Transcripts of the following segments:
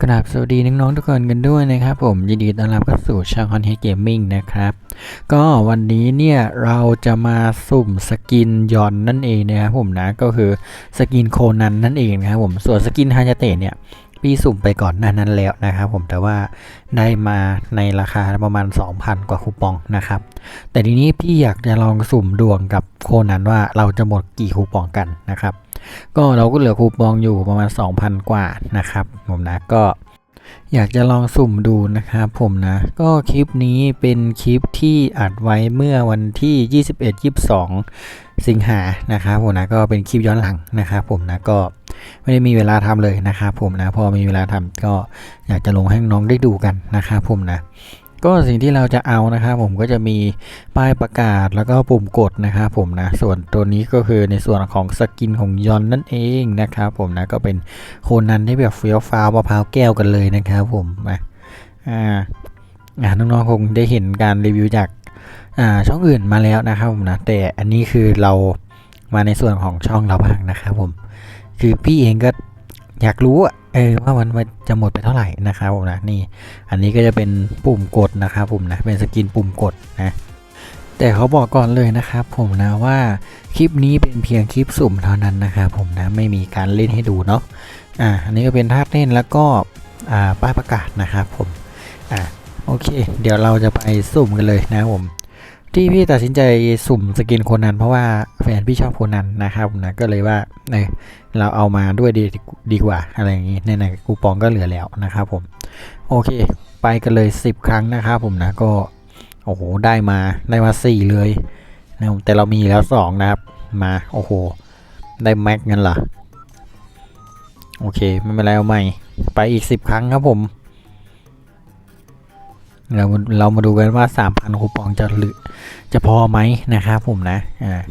กราบสวัสดีน้องๆทุกคนกันด้วยนะครับผมยินดีต้อนรับเข้าสู่ช่อง Hot Head Gaming นะครับ ก็วันนี้เนี่ยเราจะมาสุ่มสกินยอนนั่นเองนะครับผมนะก็คือสกินโคนันนั่นเองนะครับผมส่วนสกินฮายาเตะเนี่ยพี่สุ่มไปก่อนหน้านั้นแล้วนะครับผมแต่ว่าได้มาในราคาประมาณ 2,000 กว่าคูปองนะครับ แต่ทีนี้พี่อยากจะลองสุ่มดวงกับโคนันว่าเราจะหมดกี่คูปองกันนะครับ ก็เราก็เหลือคูปองอยู่ประมาณ 2,000 กว่านะครับผมนะก็อยากจะลองสุ่มดูนะครับผมนะ ก็คลิปนี้เป็นคลิปที่อัดไว้เมื่อวันที่ 21-22 สิงหานะครับผมนะก็เป็นคลิปย้อนหลังนะครับผมนะก็ไม่ได้มีเวลาทำเลยนะครับผมนะพอมีเวลาทำก็อยากจะลงให้น้องได้ดูกันนะครับผมนะ ก็สิ่งที่เราจะเอานะครับผมก็จะมีป้ายประกาศแล้วก็ปุ่มกดนะครับผมนะส่วนตัวนี้ก็คือในส่วนของสกินของยอนนั่นเองนะครับผมนะก็เป็นโคนันที่แบบเฟี้ยวฟ้าวมะพร้าวแก้วกันเลยนะครับผมนะอ่าอ่าน้องๆคงได้เห็นการรีวิวจากอ่าช่องอื่นมาแล้วนะครับผมนะแต่อันนี้คือเรามาในส่วนของช่องเราบ้างนะครับผมคือพี่เองก็อยากรู้อะ เออว่ามันจะหมดไปเท่าไหร่นะครับผมนะนี่ อันนี้ก็จะเป็นปุ่มกดนะครับผมนะเป็นสกินปุ่มกดนะแต่เขาบอกก่อนเลยนะครับผมนะว่าคลิปนี้เป็นเพียงคลิปสุ่มเท่านั้นนะครับผมนะไม่มีการเล่นให้ดูเนาะอ่าอันนี้ก็เป็นท่าเล่นแล้วก็อ่าป้ายประกาศนะครับผมอ่าโอเค เดี๋ยวเราจะไปสุ่มกันเลยนะผม ที่พี่ตัดสินใจสุ่มสกินโคนันเพราะว่าแฟนพี่ชอบโคนันนะครับนะก็เลยว่าเออเราเอามาด้วยดีดีกว่าอะไรอย่างงี้ในๆคูปองก็เหลือแล้วนะครับผม โอเค ไปกันเลย 10 ครั้งนะครับผมนะก็โอ้โหได้มาได้มา 4 เลยนะครับแต่เรามีแล้ว 2 นะครับ มาโอ้โห ได้แม็กงั้นเหรอโอเค ไม่เป็นไรเอาใหม่ ไปอีก 10 ครั้งครับผม เราเรามาดูกันว่า 3,000 คูปองจะหรือจะพอไหมนะครับผมนะอ่า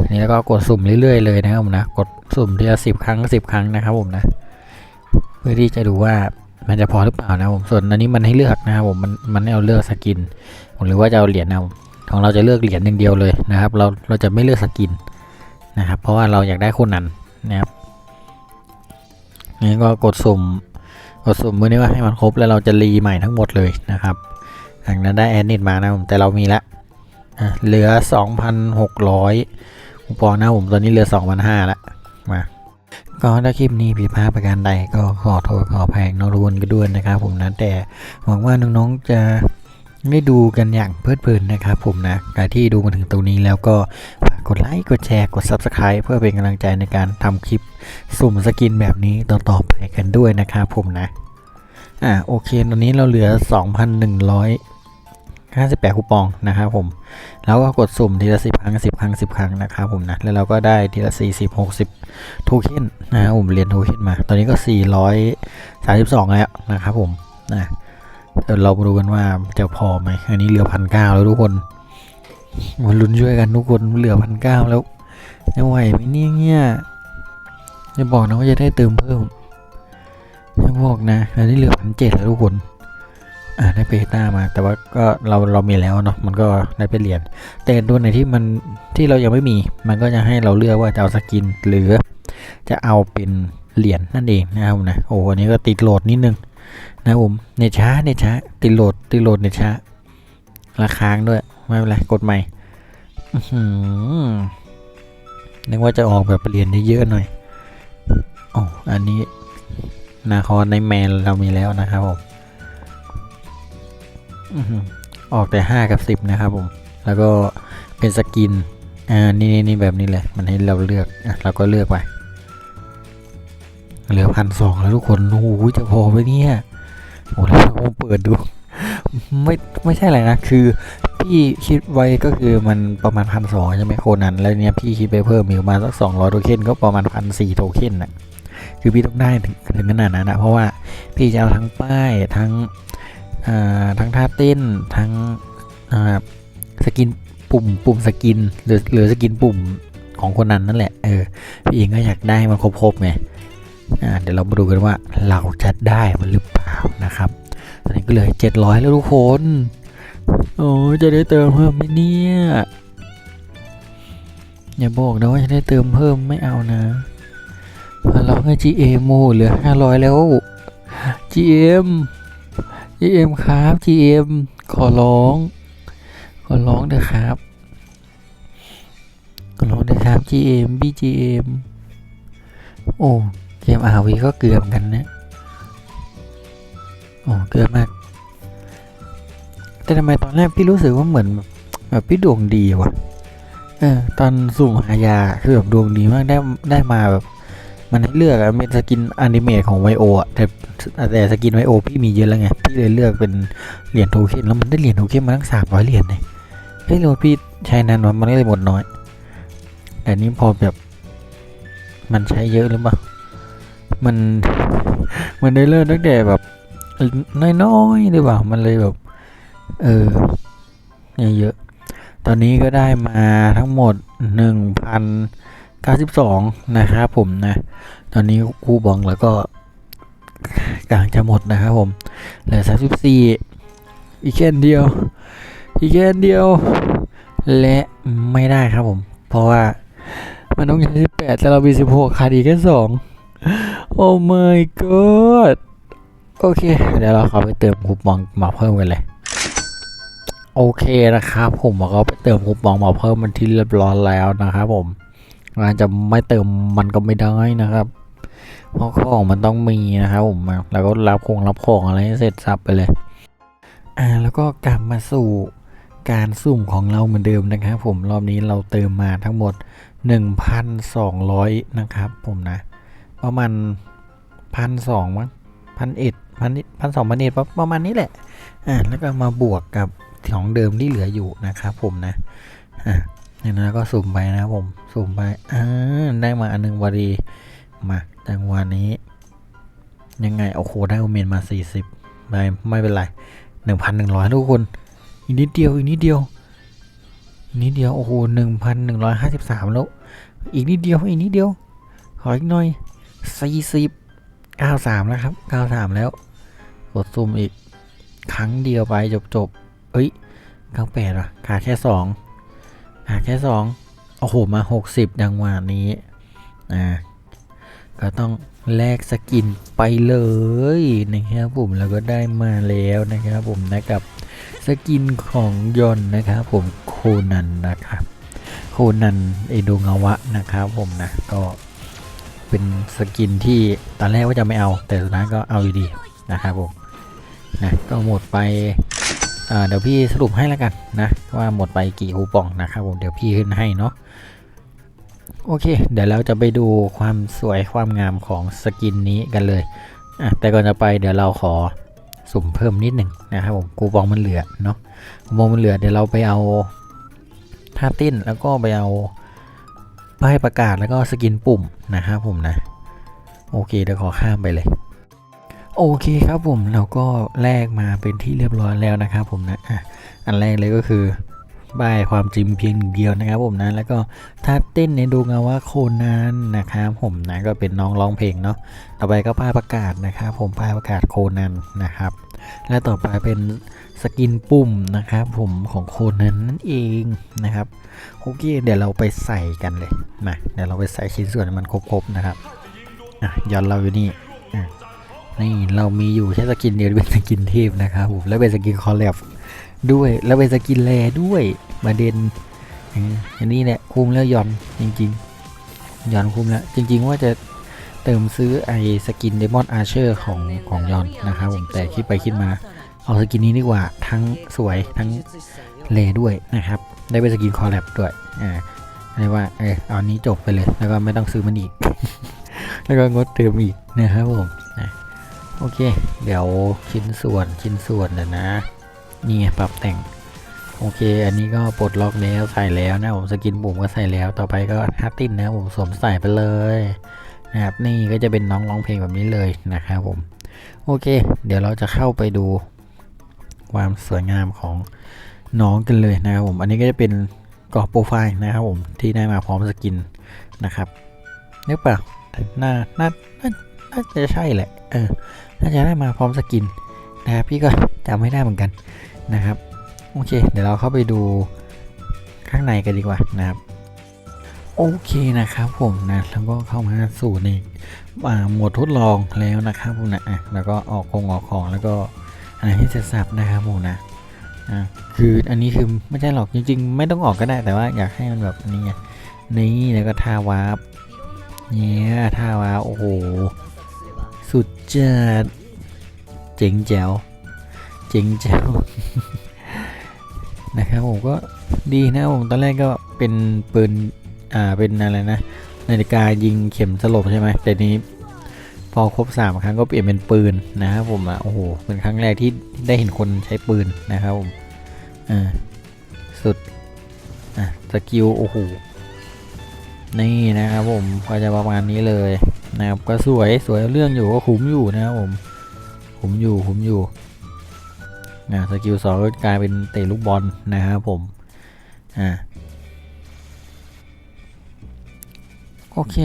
อันนี้แล้วก็กดสุ่มเรื่อยๆเลยนะครับผมนะกดสุ่มทีละสิบครั้งสิบครั้งนะครับผมนะเพื่อที่จะดูว่ามันจะพอหรือเปล่านะผมส่วนอันนี้มันให้เลือกนะครับผมมันมันให้เราเลือกสกินหรือว่าจะเอาเหรียญเอาของเราจะเลือกเหรียญอย่งเดียวเลยนะครับ เราเราจะไม่เลือกสกินนะครับ เพราะว่าเราอยากได้คนนั้นนะครับนี่ก็กดสุ่ม กดสุ่มมือนี้ว่าให้มันครบแล้วเราจะรีใหม่ทั้งหมดเลยนะครับหลังนั้นได้แอนนิตมานะผมแต่เรามีละเหลือ 2,600คูปองนะผมตอนนี้เหลือ 2,500ละมาก็ถ้าคลิปนี้ผิดพลาดประการใดก็ขอโทษขออภัยน้องทุนกันด้วยนะครับ ผมนะแต่หวังว่าน้องๆจะได้ดูกันอย่างเพลิดเพลินนะครับ ผมนะใครที่ดูมาถึงตรงนี้แล้วก็ กดไลค์ กดแชร์ กด Subscribe เพื่อเป็นกำลังใจในการทำคลิปสุ่มสกินแบบนี้ต่อๆไปกันด้วยนะครับผมนะ อ่าโอเค ตอนนี้เราเหลือ 2,158คูปองนะครับผม แล้วก็กดสุ่มทีละสิบครั้งสิบครั้งสิบครั้งนะครับผมนะ แล้วเราก็ได้ทีละสี่สิบหกสิบโทเค็นนะครับผมเรียนโทเค็นมา ตอนนี้ก็สี่ร้อยสามสิบสองแล้วนะครับผมนะเดี๋ยวเรามาดูกันว่าจะพอไหม อันนี้เหลือพันเก้าแล้วทุกคน มาลุ้นช่วยกันทุกคนเหลือพันเก้าแล้วจะไหวไหมเนี่ยเนี่ยจะบอกนะว่าจะได้เติมเพิ่มจะบอกนะอันนี้เหลือพันเจ็ดแล้วทุกคนอ่าได้เพต้ามา แต่ว่าก็เราเรามีแล้วเนาะมันก็ได้ไปเหรียญแต่ตัวไหนที่มันที่เรายังไม่มี มันก็จะให้เราเลือกว่าจะเอาสกินหรือจะเอาเป็นเหรียญนั่นเองนะครับผมนะโอ้อันนี้ก็ติดโหลดนิดนึงนะผมเนช้าเนช้าติดโหลดติดโหลดเนช้าราค้างด้วย ไม่เป็นไร กดใหม่นึกว่าจะออกแบบเหรียญเยอะๆหน่อยอ๋ออันนี้นาคอนในแมนเรามีแล้วนะครับผมออกแต่ 5 กับ 10 นะครับผม แล้วก็เป็นสกิน อ่านี่นี่นี่แบบนี้เลย มันให้เราเลือกอะเราก็เลือกไป เหลือพันสองแล้วทุกคน โอ้โหจะพอไหมเนี่ย โอ้แล้วเราเปิดดู ไม่ไม่ใช่อะไรนะ คือพี่คิดไว้ก็คือมันประมาณพันสองใช่ไหมโคนั้น แล้วเนี่ยพี่คิดไปเพิ่มอีกประมาณสักสองร้อยโทเค็นก็ประมาณพันสี่โทเค็นน่ะคือพี่ต้องได้ถึงถึงขนาดนั้นนะเพราะว่าพี่จะเอาทั้งป้ายทั้งอ่าทั้งท่าเต้นทั้งสกินปุ่มปุ่มสกินหรือหรือสกินปุ่มของคนนั้นนั่นแหละเออพี่เองก็อยากได้มันครบๆไงเดี๋ยวเรามาดูกันว่าเราจะได้มันหรือเปล่านะครับ ตอนนี้ก็เหลือเจ็ดร้อยแล้วทุกคน โอ้จะได้เติมเพิ่มไหมเนี่ย อย่าบอกนะว่าจะได้เติมเพิ่มไม่เอานะเราให้ GA โมเหลือห้าร้อยแล้ว GM GM ครับ GM ขอร้อง ขอร้องเถอะครับ ขอร้องเถอะครับ GM BGM โอ้ เกม RV ก็เกือบกันนะ โอ้เกือบมาก แต่ทำไมตอนแรกพี่รู้สึกว่าเหมือนแบบแบบพี่ดวงดีว่ะ เออ ตอนสุ่มหายาคือแบบดวงดีมากได้ได้มาแบบ มันให้เลือกอะเป็นสกินอนิเมะของไวโออะแต่แต่สกินไวโอพี่มีเยอะแล้วไง พี่เลยเลือกเป็นเหรียญโทเค็นแล้วมันได้เหรียญโทเค็นมาตั้งสามร้อยเหรียญเลยเฮ้ยเราพี่ใช้นานวะมันก็เลยหมดน้อย แต่นี้พอแบบมันใช้เยอะหรือเปล่า มัน มันได้เริ่มตั้งแต่แบบ น้อยๆหรือเปล่ามันเลยแบบ เออเยอะๆตอนนี้ก็ได้มาทั้งหมดหนึ่งพัน92 นะครับผมนะ ตอนนี้คูบองแล้วก็กลางจะหมดนะครับผมเหลือ34 อีกแค่นเดียว อีกแค่นเดียว และไม่ได้ครับผม เพราะว่ามันต้องใช้18แต่เรามี16ขาดอีกแค่2โอ้ my god โอเค เดี๋ยวเราเข้าไปเติมคูปองมาเพิ่มกันเลย โอเคนะครับผมก็ไปเติมคูปองมาเพิ่มมันที่เรียบร้อยแล้วนะครับผมอาจจะไม่เติมมันก็ไม่ได้นะครับเพราะของมันต้องมีนะครับผมแล้วก็รับคงรับของอะไรให้เสร็จสับไปเลยอ่าแล้วก็กลับมาสู่การสุ่มของเราเหมือนเดิมนะครับผมรอบนี้เราเติมมาทั้งหมด 1,200 นะครับผมนะ ประมาณพันสองมั้ง พันเอ็ดพันพันสองพันเอ็ดประมาณนี้แหละอ่าแล้วก็มาบวกกับของเดิมที่เหลืออยู่นะครับผมนะอ่าเนี่ยนะก็สุ่มไปนะผมสุ่มไปอ่าได้มาอันหนึงวารีมาจังหวะนี้ ยังไงโอ้โหได้โอเมนมา 40ไม่ไม่เป็นไร 1,100 ทุกคน อีกนิดเดียวอีกนิดเดียวอีนิดเดียวโอ้โห1,153แล้ว อีกนิดเดียวอีกนิดเดียว ขออีกหน่อย40 93 แล้วครับ 93 แล้ว กดสุ่มอีก ครั้งเดียวไปจบจบเอ้ย 98อะขาดแค่2หาดแค่สองโอ้โห มาหกสิบจังหวะนี้อ่าก็ต้องแลกสกินไปเลยนะครับผมแล้วก็ได้มาแล้วนะครับผมนะกับสกินของยอนนะครับผมโคนันนะครับ โคนันเอโดงาวะนะครับผมนะก็ เป็นสกินที่ตอนแรกว่าจะไม่เอา แต่สุดท้ายก็เอาอยู่ดีนะครับผมนะก็หมดไปเดี๋ยวพี่สรุปให้แล้วกันนะว่าหมดไปกี่คูปองนะครับผมเดี๋ยวพี่ขึ้นให้เนาะโอเค เดี๋ยวเราจะไปดูความสวยความงามของสกินนี้กันเลยอะแต่ก่อนจะไปเดี๋ยวเราขอสุ่มเพิ่มนิดหนึ่งนะครับผมคูปองมันเหลือเนาะคูปองมันเหลือเดี๋ยวเราไปเอาท่าเต้นแล้วก็ไปเอา ป้ายประกาศแล้วก็สกินปุ่มนะครับผมนะ โอเคเดี๋ยวขอข้ามไปเลยโอเคครับผมเราก็แลกมาเป็นที่เรียบร้อยแล้วนะครับผมนะอะอันแรกเลยก็คือป้ายความจริงเพียงเดียวนะครับผมนะแล้วก็ถ้าเต้นในดูงาว่าโคนันนะครับผมนะก็เป็นน้องร้องเพลงเนาะต่อไปก็ป้ายประกาศนะครับผมป้ายประกาศโคนันนะครับ และต่อไปเป็น สกินปุ่มนะครับผมของโคนันนั่นเองนะครับโอเคเดี๋ยวเราไปใส่กันเลยมาเดี๋ยวเราไปใส่ชิ้นส่วนมันครบๆนะครับอะย้อนเราอยู่นี่นี่เรามีอยู่แค่สกินเดียวเป็นสกินเทพนะครับผมแล้วเป็นสกินคอลแลบด้วยแล้วเป็นสกินแรด้วยประเด็นอันนี้เนี่ยคุ้มแล้วย่อนจริงๆย่อนคุ้มแล้วจริง ๆ ว่าจะเติมซื้อไอ้สกินเดมอนอาร์เชอร์ของของยอนนะครับผมแต่คิดไปคิดมา เอาสกินนี้ดีกว่าทั้งสวยทั้งเลด้วยนะครับ ได้เป็นสกินคอลแลบด้วยอ่าเรียกว่าเออเอาอันนี้จบไปเลยแล้วก็ไม่ต้องซื้อมันอีก แล้วก็งดเติมอีกนะครับผมนะโอเค เดี๋ยวชิ้นส่วนชิ้นส่วนนะนะนี่ปรับแต่งโอเค อันนี้ก็ปลดล็อกแล้วใส่แล้วนะผมสกินปุ่มก็ใส่แล้ว ต่อไปก็ฮัตตินนะผมสวมใส่ไปเลยนะครับนี่ก็จะเป็นน้องร้องเพลงแบบนี้เลยนะครับผม โอเค เดี๋ยวเราจะเข้าไปดู ความสวยงามของน้องกันเลยนะครับผมอันนี้ก็จะเป็นกรอบโปรไฟล์นะครับผมที่ได้มาพร้อมสกินนะครับเนึกเปล่าน่าน่าน่าน่าจะใช่แหละเออน่าจะได้มาพร้อมสกินนะครับพี่ก็จำไม่ได้เหมือนกันนะครับโอเค เดี๋ยวเราเข้าไปดูข้างในกันดีกว่านะครับโอเคนะครับผมนะแล้วก็เข้ามาสู่ในหมวดทดลองแล้วนะครับผมนะอะแล้วก็ออกคงออกของแล้วก็ อะไรให้เสร็จสับนะครับผมนะอะคืออันนี้คือไม่ใช่หรอกจริงๆ ไม่ต้องออกก็ได้แต่ว่าอยากให้มันแบบนี้ไงนี่แล้วก็ท่าวาร์ปเนี่ยท่าวาร์ปโอ้โหสุดจัดเจ๋งแจ๋วเจ๋งแจ๋วนะครับผมก็ดีนะผมตอนแรกก็เป็นปืนอ่าเป็นอะไรนะนาฬิกายิงเข็มสลบใช่ไหมแต่นี้ พอครบสามครั้งก็เปลี่ยนเป็นปืนนะครับผมอะโอ้โหเป็นครั้งแรกที่ได้เห็นคนใช้ปืนนะครับผมอ่าสุดอะสกิลโอ้โหนี่นะครับผมก็จะประมาณนี้เลยนะครับก็สวยสวยเรื่องอยู่ก็คุ้มอยู่นะครับผมคุ้มอยู่คุ้มอยู่อ่าสกิลสองก็กลายเป็นเตะลูกบอลนะครับผมอ่าโอเค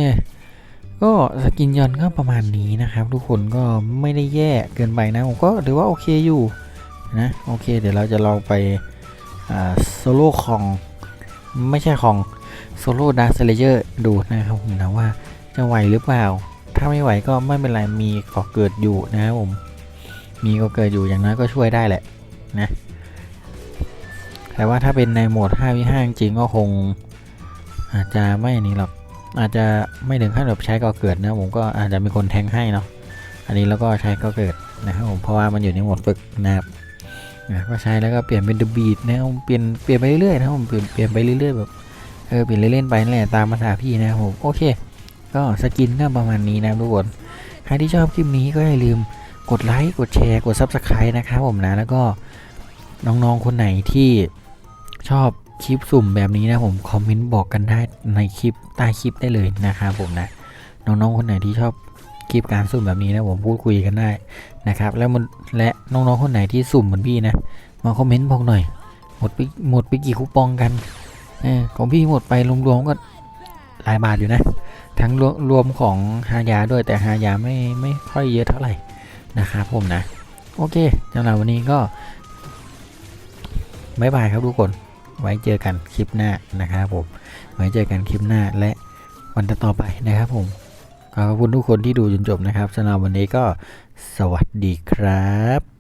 ก็สกินยอนก็ประมาณนี้นะครับ ทุกคนก็ไม่ได้แย่เกินไปนะผมก็ถือว่าโอเคอยู่นะโอเค เดี๋ยวเราจะลองไปโซโล่ของไม่ใช่ของโซโล่ดาร์ l เลเยอร์ดูนะครับผมนะว่าจะไหวหรือเปล่า ถ้าไม่ไหวก็ไม่เป็นไรมีก่อเกิดอยู่นะครับผมมีก่อเกิดอยู่อย่างน้อยก็ช่วยได้แหละนะแต่ว่าถ้าเป็นในโหมด5วิ5จริงก็คงอาจจะไม่นี่หรอก อาจจะไม่ถึงขั้นแบบใช้ก่อเกิดนะผมก็อาจจะมีคนแทงให้เนาะอันนี้แล้วก็ใช้ก่อเกิดนะครับผมเพราะว่ามันอยู่ในโหมดฝึกนะครับนะก็ใช้แล้วก็เปลี่ยนเป็นเดอะบีดนะครับผมเปลี่ยนเปลี่ยนไปเรื่อยๆนะครับผมเปลี่ยนเปลี่ยนไปเรื่อยๆแบบเออเปลี่ยนเล่นๆไปนั่นแหละตามภาษาพี่นะผมโอเค ก็สกินก็ประมาณนี้นะทุกคนใครที่ชอบคลิปนี้ก็อย่าลืมกดไลค์กดแชร์กด Subscribe นะครับผมนะแล้วก็น้องๆคนไหนที่ชอบ คลิปสุ่มแบบนี้นะผมคอมเมนต์บอกกันได้ในคลิปใต้คลิปได้เลยนะครับผมนะน้องๆคนไหนที่ชอบคลิปการสุ่มแบบนี้นะผมพูดคุยกันได้นะครับแล้วมันและน้องๆคนไหนที่สุ่มเหมือนพี่นะมาคอมเมนต์บอกหน่อย หมดไปหมดไปกี่คูปองกันอของพี่หมดไปรวมๆก็หลายบาทอยู่นะ ทั้งรวมรวมของฮายาด้วยแต่ฮายาไม่ไม่ค่อยเยอะเท่าไหร่นะครับผมนะ โอเคสำหรับวันนี้ก็บ๊ายบายครับทุกคน ไว้เจอกันคลิปหน้านะครับผม ไว้เจอกันคลิปหน้าและวันต่อไปนะครับผมขอบคุณทุกคนที่ดูจนจบนะครับสำหรับวันนี้ก็สวัสดีครับ